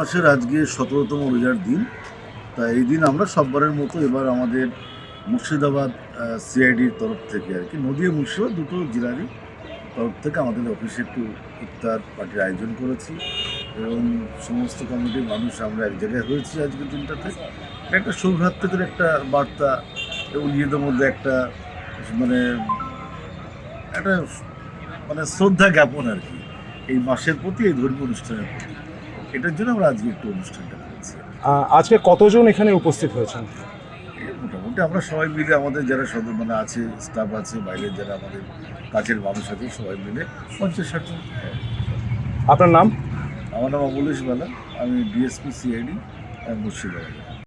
মাসের আজকে সতেরোতম রোজার দিন। তা এই দিন আমরা সববারের মতো এবার আমাদের মুর্শিদাবাদ সিআইডির তরফ থেকে আর কি নদীয়া মুর্শিদাবাদ দুটো জেলারই তরফ থেকে আমাদের অফিসে একটু ইফতার পার্টির আয়োজন করেছি এবং সমস্ত কমিটির মানুষ আমরা এক জায়গায় হয়েছি আজকের দিনটাতে। একটা সৌভ্রাতৃত্বের একটা বার্তা এবং নিজেদের মধ্যে একটা মানে একটা মানে শ্রদ্ধা জ্ঞাপন আর কি, এই মাসের প্রতি এই ধর্মীয় অনুষ্ঠানের প্রতি। এটার জন্য আমরা আজকে একটু অনুষ্ঠানটা করেছি। আজকে কতজন এখানে উপস্থিত হয়েছেন? মোটামুটি আমরা সবাই মিলে আমাদের যারা সদর মানে আছে স্টাফ আছে বাইরের যারা আমাদের কাছের মানুষ আছে সবাই মিলে পঞ্চাশ ষাট। আপনার নাম? আমার নাম অবলেশ বালা আমি ডিএসপি সিআইডি মুর্শিদাবাদ।